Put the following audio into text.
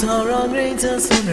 Tauran Rangers und